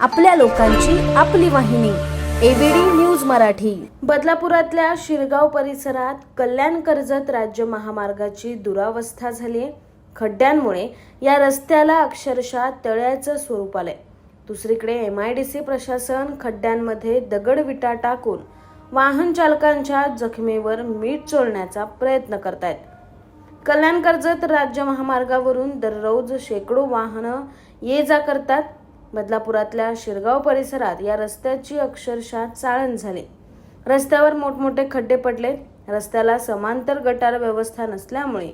आपल्या लोकांची आपली वाहिनी. ABP news Marathi. बदलापुरातल्या शिरगाव परिसरात कल्याण कर्जत राज्य महामार्गाची दुरावस्था झाली आहे खड्ड्यांमुळे या रस्त्याला अक्षरशः तळ्याचं स्वरूप आलंय. दुसरीकडे एम आय डी सी प्रशासन खड्ड्यांमध्ये दगड विटा टाकून वाहन चालकांच्या जखमेवर मीठ चोळण्याचा प्रयत्न करतायत. कल्याण कर्जत राज्य महामार्गावरून दररोज शेकडो वाहनं ये जा करतात. बदलापुरातल्या शिरगाव परिसरात या रस्त्याची अक्षरशः चाळण झाली. रस्त्यावर मोठमोठे खड्डे पडले. रस्त्याला समांतर गटार व्यवस्था नसल्यामुळे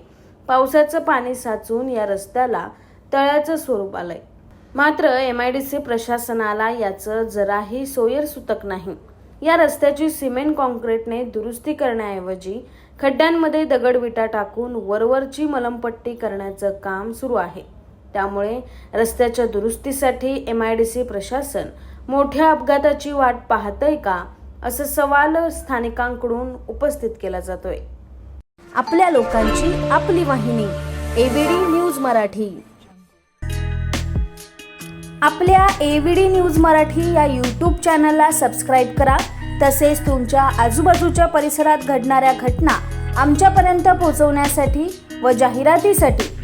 पावसाचं पाणी साचून या रस्त्याला तळ्याचं स्वरूप आलंय. मात्र एम आय डी सी प्रशासनाला याचं जराही सोयर सुतक नाही. या रस्त्याची सिमेंट कॉन्क्रीटने दुरुस्ती करण्याऐवजी खड्ड्यांमध्ये दगडविटा टाकून वरवरची मलमपट्टी करण्याचं काम सुरू आहे. त्यामुळे रस्त्याच्या दुरुस्तीसाठी एम आय डी सी प्रशासन मोठ्या अपघाताची वाट पाहतंय का असं सवाल स्थानिकांकडून उपस्थित केला जातोय. आपल्या लोकांची आपली वाहिनी एबीडी न्यूज मराठी. आपल्या एव्हीडी न्यूज मराठी या यूट्यूब चॅनलला सबस्क्राईब करा तसेच तुमच्या आजूबाजूच्या परिसरात घडणाऱ्या घटना आमच्यापर्यंत पोहोचवण्यासाठी व जाहिरातीसाठी